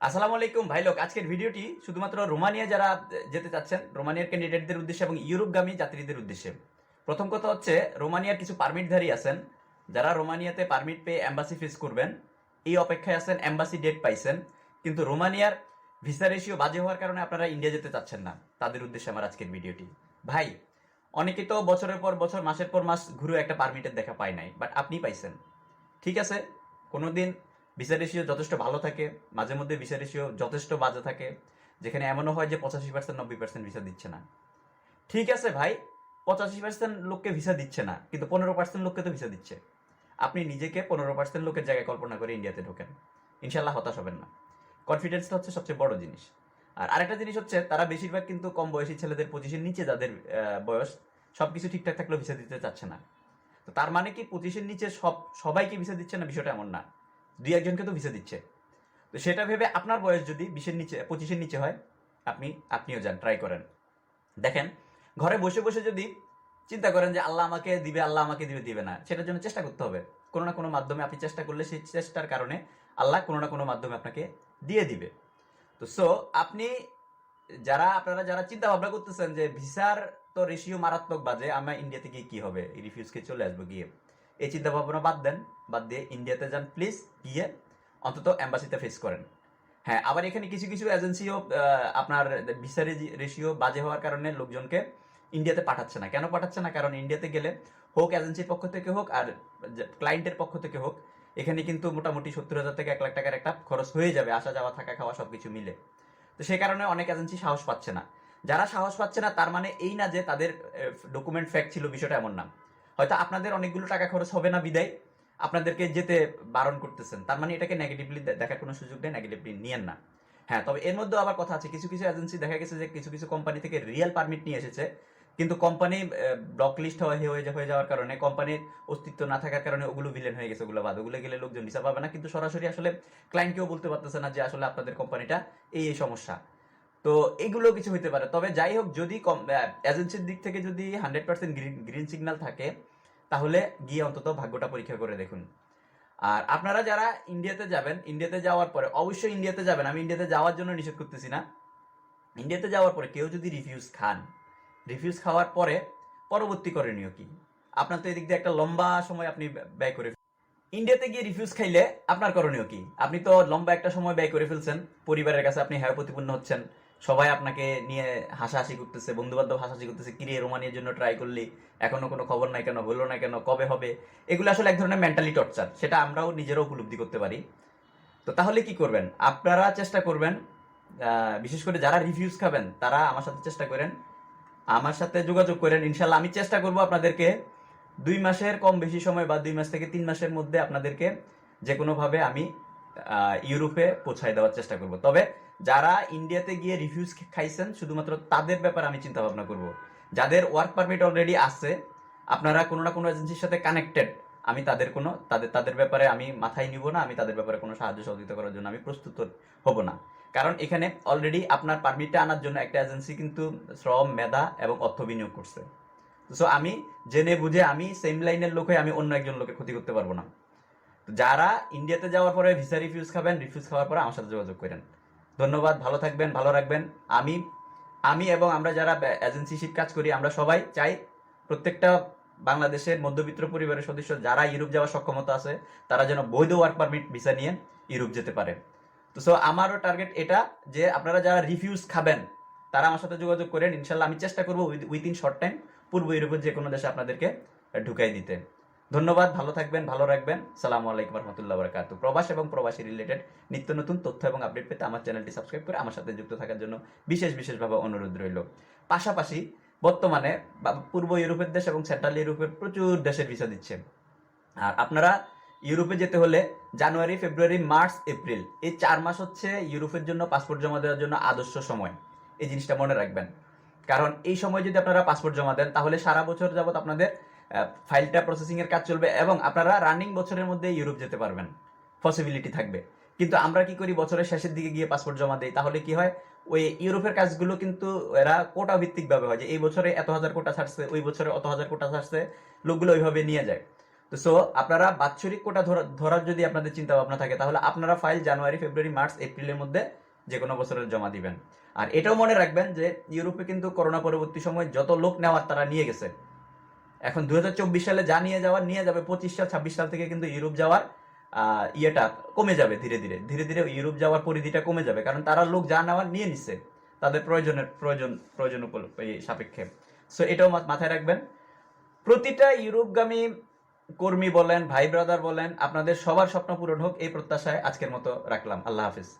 আসসালামু আলাইকুম ভাই লোক, আজকের ভিডিওটি শুধুমাত্র রোমানিয়া যারা যেতে চাচ্ছেন, রোমানিয়ার ক্যান্ডিডেটদের উদ্দেশ্যে এবং ইউরোপগামী যাত্রীদের উদ্দেশ্যে। প্রথম কথা হচ্ছে, রোমানিয়ার কিছু পারমিটধারী আছেন। যারা রোমানিয়াতে পারমিট পেয়ে অ্যাম্বাসি ফিস করবেন, এই অপেক্ষায় আছেন অ্যাম্বাসি ডেট পাইছেন। কিন্তু রোমানিয়ার ভিসা রেশিও বাজে হওয়ার কারণে আপনারা ইন্ডিয়া যেতে চাচ্ছেন না। তাদের উদ্দেশ্যে আমার আজকের ভিডিওটি। ভাই, অনেকে তো বছরের পর বছর, মাসের পর মাস ঘুরে একটা পারমিটের দেখা পায় নাই বাট আপনি পাইছেন। ঠিক আছে, কোনোদিন ভিসা রেশিও যথেষ্ট ভালো থাকে, মাঝে মধ্যে ভিসা রেশিও যথেষ্ট বাজে থাকে, যেখানে এমনও হয় যে পঁচাশি পার্সেন্ট নব্বই পার্সেন্ট ভিসা দিচ্ছে না। ঠিক আছে ভাই, পঁচাশি পার্সেন্ট লোককে ভিসা দিচ্ছে না, কিন্তু পনেরো পার্সেন্ট লোককে তো ভিসা দিচ্ছে। আপনি নিজেকে পনেরো পার্সেন্ট লোকের জায়গায় কল্পনা করে ইন্ডিয়াতে ঢোকেন। ইনশাল্লাহ হতাশ হবেন না। কনফিডেন্সটা হচ্ছে সবচেয়ে বড় জিনিস। আর আরেকটা জিনিস হচ্ছে, তারা বেশিরভাগ কিন্তু কম বয়সী ছেলেদের পঁচিশের নিচে যাদের বয়স সব কিছু ঠিকঠাক থাকলেও ভিসা দিতে চাচ্ছে না। তো তার মানে কি পঁচিশের নিচে সব, সবাইকে ভিসা দিচ্ছে না? বিষয়টা এমন না। দুই একজনকে তো ভিসা দিচ্ছে। তো সেটা ভেবে আপনার বয়স যদি বিশের নিচে, পঁচিশের নিচে হয়, আপনি, আপনিও যান ট্রাই করেন। দেখেন, ঘরে বসে বসে যদি চিন্তা করেন যে আল্লাহ আমাকে দিবে, আল্লাহ আমাকে দিবে দিবে না, সেটার জন্য চেষ্টা করতে হবে। কোনো না কোনো মাধ্যমে আপনি চেষ্টা করলে সেই চেষ্টার কারণে আল্লাহ কোনো না কোনো মাধ্যমে আপনাকে দিয়ে দিবে। তো সো আপনি যারা, আপনারা যারা চিন্তা ভাবনা করতেছেন যে ভিসার তো রেশিও মারাত্মক বাজে, আমরা ইন্ডিয়াতে গিয়ে কি হবে? রিফিউজকে চলে আসব গিয়ে। এই চিন্তা ভাবনা বাদ দেন, বাদ দিয়ে ইন্ডিয়াতে যান প্লিজ গিয়ে অন্তত অ্যাম্বাসিতে ফেস করেন। হ্যাঁ আবার এখানে কিছু কিছু এজেন্সিও আপনার ভিসার রেশিও বাজে হওয়ার কারণে লোকজনকে ইন্ডিয়াতে পাঠাচ্ছে না। কেন পাঠাচ্ছে না? কারণ ইন্ডিয়াতে গেলে হোক এজেন্সির পক্ষ থেকে হোক আর ক্লায়েন্টের পক্ষ থেকে হোক, এখানে কিন্তু মোটামুটি সত্তর হাজার থেকে এক লাখ টাকার একটা খরচ হয়ে যাবে, আসা যাওয়া, থাকা খাওয়া সবকিছু মিলে। তো সেই কারণে অনেক এজেন্সি সাহস পাচ্ছে না। যারা সাহস পাচ্ছে না, তার মানে এই না যে তাদের ডকুমেন্ট ফ্যাক্ট ছিল বিষয়টা এমন না। হয়তো আপনাদের অনেকগুলো টাকা খরচ হবে না বিদায়। আপনাদেরকে যেতে বারণ করতেছেন। তার মানে এটাকে নেগেটিভলি দেখার কোনো সুযোগ নেই নেগেটিভলি নিয়েন না। হ্যাঁ তবে এর মধ্যেও আবার কথা আছে। কিছু কিছু এজেন্সি দেখা গেছে যে কিছু কিছু কোম্পানি থেকে রিয়েল পারমিট নিয়ে এসেছে। কিন্তু কোম্পানি ব্লক লিস্ট হয়ে হয়ে হয়ে যাওয়ার কারণে কোম্পানির অস্তিত্ব না থাকার কারণে ওগুলো ভিলেন হয়ে গেছে ওগুলো বাদ। ওগুলো গেলে লোকজন ভিসা পাবে না। কিন্তু সরাসরি আসলে ক্লায়েন্টকেও বলতে পারতেছে না যে আসলে আপনাদের কোম্পানিটা এই এই সমস্যা। তো এগুলো কিছু হইতে পারে। তবে যাই হোক, যদি এজেন্সির দিক থেকে যদি হান্ড্রেড পার্সেন্ট গ্রিন সিগন্যাল থাকে তাহলে গিয়ে অন্তত ভাগ্যটা পরীক্ষা করে দেখুন। আর আপনারা যারা ইন্ডিয়াতে যাবেন, ইন্ডিয়াতে যাওয়ার পরে অবশ্যই ইন্ডিয়াতে যাবেন। আমি ইন্ডিয়াতে যাওয়ার জন্য নিষেধ করতেছি না। ইন্ডিয়াতে যাওয়ার পরে কেউ যদি রিফিউজ খান রিফিউজ খাওয়ার পরে পরবর্তী করণীয় কি? আপনার তো এদিক দিয়ে একটা লম্বা সময় আপনি ব্যয় করে ইন্ডিয়াতে গিয়ে রিফিউজ খাইলে আপনার করণীয় কি? আপনি তো লম্বা একটা সময় ব্যয় করে ফেলছেন, পরিবারের কাছে আপনি হ্যায় প্রতিপন্ন হচ্ছেন। সবাই আপনাকে নিয়ে হাসাহাসি করতেছে বন্ধু বান্ধব হাসাহাসি করতেছে, কিরে, রোমানিয়ার জন্য ট্রাই করলি, এখনও কোনো খবর নাই কেন হলো না কেন, কবে হবে? এগুলো আসলে এক ধরনের মেন্টালি টর্চার সেটা আমরাও নিজেরাও উপলব্ধি করতে পারি। তো তাহলে কি করবেন? আপনারা চেষ্টা করবেন বিশেষ করে যারা রিভিউজ খাবেন, তারা আমার সাথে চেষ্টা করেন, আমার সাথে যোগাযোগ করেন। ইনশাল্লাহ আমি চেষ্টা করব আপনাদেরকে দুই মাসের কম বেশি সময় বা দুই মাস থেকে তিন মাসের মধ্যে আপনাদেরকে যে কোনোভাবে আমি ইউরোপে পৌঁছায় দেওয়ার চেষ্টা করব। তবে যারা ইন্ডিয়াতে গিয়ে রিভিউজ খাইছেন, শুধুমাত্র তাদের ব্যাপারে আমি চিন্তা ভাবনা করব। যাদের ওয়ার্ক পারমিট অলরেডি আছে, আপনারা কোনো না কোনো এজেন্সির সাথে কানেক্টেড আমি তাদের কোনো তাদের তাদের ব্যাপারে আমি মাথায় নিব না, আমি তাদের ব্যাপারে কোনো সাহায্য সহযোগিতা করার জন্য আমি প্রস্তুত হব না। কারণ এখানে অলরেডি আপনার পারমিটটা আনার জন্য একটা এজেন্সি কিন্তু শ্রম, মেধা এবং অর্থ বিনিয়োগ করছে। সো আমি জেনে বুঝে আমি সেম লাইনের লোক হয়ে আমি অন্য একজন লোকের ক্ষতি করতে পারব না। যারা ইন্ডিয়াতে যাওয়ার পরে ভিসা রিফিউজ খাবেন রিফিউজ খাওয়ার পরে আমার সাথে যোগাযোগ করেন। ধন্যবাদ, ভালো থাকবেন, ভালো রাখবেন। আমি আমি এবং আমরা যারা এজেন্সিশিপ কাজ করি, আমরা সবাই চাই প্রত্যেকটা বাংলাদেশের মধ্যবিত্ত পরিবারের সদস্য, যারা ইউরোপ যাওয়ার সক্ষমতা আছে, তারা যেন বৈধ ওয়ার্ক পারমিট ভিসা নিয়ে ইউরোপ যেতে পারে। তো সো আমারও টার্গেট এটা যে আপনারা যারা রিফিউজ খাবেন, তারা আমার সাথে যোগাযোগ করেন। ইনশাল্লাহ আমি চেষ্টা করব উইথিন শর্ট টাইম পূর্ব ইউরোপের যে কোনো দেশে আপনাদেরকে ঢুকাই দিতে। ধন্যবাদ, ভালো থাকবেন, ভালো রাখবেন। সালামু আলাইকুম রহমতুল্লাহ বরকাত। প্রবাস এবং প্রবাসী রিলেটেড নিত্য নতুন তথ্য এবং আপডেট পেতে আমার চ্যানেলটি সাবস্ক্রাইব করে আমার সাথে যুক্ত থাকার জন্য বিশেষ বিশেষভাবে অনুরোধ রইল। পাশাপাশি বর্তমানে পূর্ব ইউরোপের দেশ এবং সেন্ট্রাল ইউরোপের প্রচুর দেশের ভিসা দিচ্ছে। আর আপনারা ইউরোপে যেতে হলে জানুয়ারি, ফেব্রুয়ারি, মার্চ, এপ্রিল এই চার মাস হচ্ছে ইউরোপের জন্য পাসপোর্ট জমা দেওয়ার জন্য আদর্শ সময়। এই জিনিসটা মনে রাখবেন। কারণ এই সময় যদি আপনারা পাসপোর্ট জমা দেন তাহলে সারা বছর যাবত আপনাদের ফাইলটা প্রসেসিং এর কাজ চলবে এবং আপনারা রানিং বছরের মধ্যে ইউরোপ যেতে পারবেন। পসিবিলিটি থাকবে। কিন্তু আমরা কি করি? বছরের শেষের দিকে গিয়ে পাসপোর্ট জমা দেই। তাহলে কি হয়? ওই ইউরোপের কাজগুলো কিন্তু এরা কোটা ভিত্তিক ভাবে হয় যে, এই বছরে এত হাজার কোটা ছাড়ছে, ওই বছরে অত হাজার কোটা ছাড়ছে, লোকগুলো ওইভাবে নিয়ে যায়। তো সো আপনারা বাৎসরিক কোটা ধরা- ধরার যদি আপনাদের চিন্তা ভাবনা থাকে, তাহলে আপনারা ফাইল জানুয়ারি, ফেব্রুয়ারি, মার্চ, এপ্রিলের মধ্যে যে কোনো বছরের জমা দিবেন। আর এটাও মনে রাখবেন যে, ইউরোপে কিন্তু করোনা পরবর্তী সময় যত লোক নেওয়ার তারা নিয়ে গেছে। এখন দুই সালে যা নিয়ে যাওয়ার নিয়ে যাবে পঁচিশ সাল, ছাব্বিশ সাল থেকে কিন্তু ইউরোপ যাওয়ার ইয়েটা কমে যাবে ধীরে ধীরে। ধীরে ধীরে ইউরোপ যাওয়ার পরিধিটা কমে যাবে, কারণ তারা লোক যা নেওয়ার নিয়ে নিচ্ছে, তাদের প্রয়োজনের, প্রয়োজন প্রয়োজন সাপেক্ষে। সো এটাও মাথায় রাখবেন। প্রতিটা ইউরোপগামী কর্মী বলেন ভাই ব্রাদার বলেন, আপনাদের সবার স্বপ্ন পূরণ হোক, এই প্রত্যাশায় আজকের মতো রাখলাম। আল্লাহ হাফিজ।